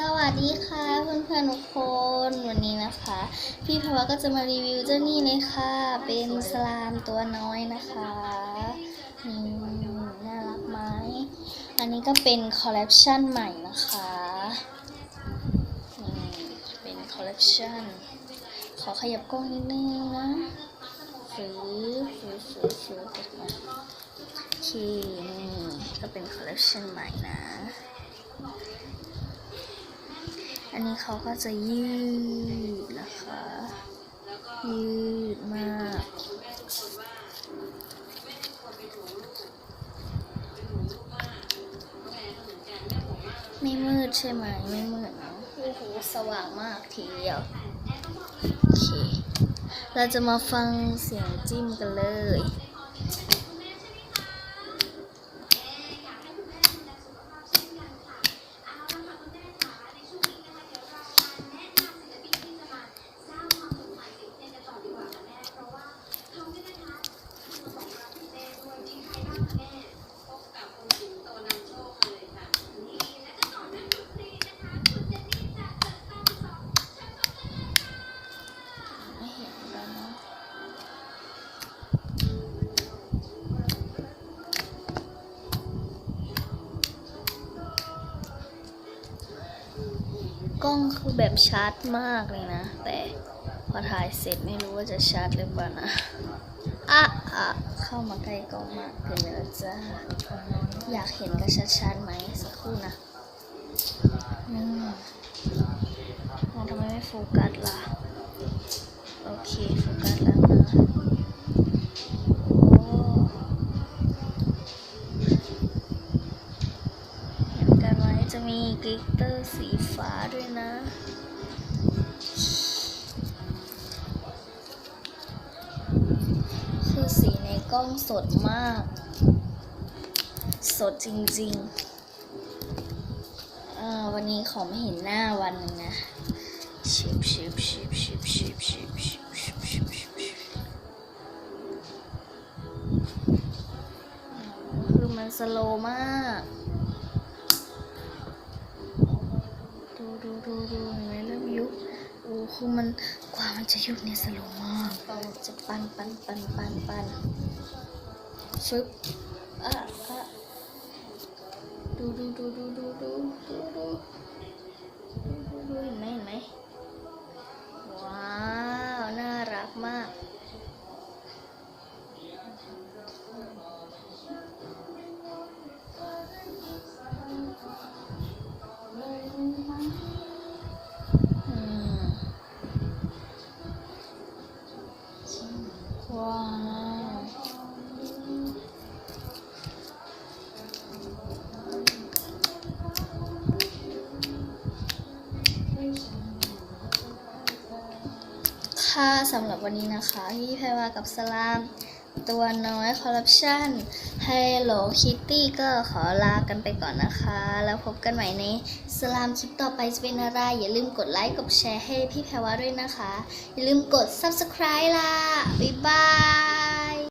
สวัสดีค่ะเพื่อนๆทุกคนวันนี้นะคะ พี่ภาวะก็จะมารีวิวเจ้านี่เลยค่ะ เป็นสลามตัวน้อยนะคะนี่น่ารักไหมอันนี้ก็เป็นคอลเลคชันใหม่นะคะนี่เป็นคอลเลคชันขอขยับกล้องนิดนึงนะฝือฝือฝือฝือออกมาโอเคนี่ก็เป็นคอลเลคชันใหม่นะ อันนี้เขาก็จะยืดนะคะ ยืดมาก ไม่มืดใช่ไหม ไม่มืดเนอะโอ้โหสว่างมากทีเดียว โอเค เราจะมาฟังเสียงจิ้มกันเลย กล้องคือแบบชัดมากเลยนะ แต่พอถ่ายเสร็จไม่รู้ว่าจะชัดหรือเปล่านะอะอะเข้ามาใกล้กล้องมากเกินไปแล้วจ้าอยากเห็นกันชัดๆไหมสักครู่นะอืมทำไมไม่โฟกัส มีกลิตเตอร์สีฟ้าด้วยนะ คือสีในกล้องสดมาก สดจริงๆอ่าวันนี้ขอไม่เห็นหน้าวันหนึงนะชิบชิบชิบชิบชิบชิบชิบชิบชิบชิบชิบคือมันสโลมาก ดูดูดูเห็นไหมเริ่มยุบโอ้คือมันกว่ามันจะยุบเนี่ยสโลว์มากเราจะปั้นปั้นปั้นปั้นปั้นฟึบอะอะดูดูดูดูดูดูดูดูดูดูเห็นไหมเห็นไหมว้าวน่ารักมาก ว้าว ค่ะสำหรับวันนี้นะคะ พี่แพรวากับสลาม ตัวน้อยคอร์รัปชันไฮโลคิตตี้ก็ขอลากันไปก่อนนะคะ แล้วพบกันใหม่ในสลามคลิปต่อไปจะเป็นอะไร อย่าลืมกดไลค์กดแชร์ให้พี่แพรวาด้วยนะคะ อย่าลืมกด subscribe ล่ะ บ๊ายบาย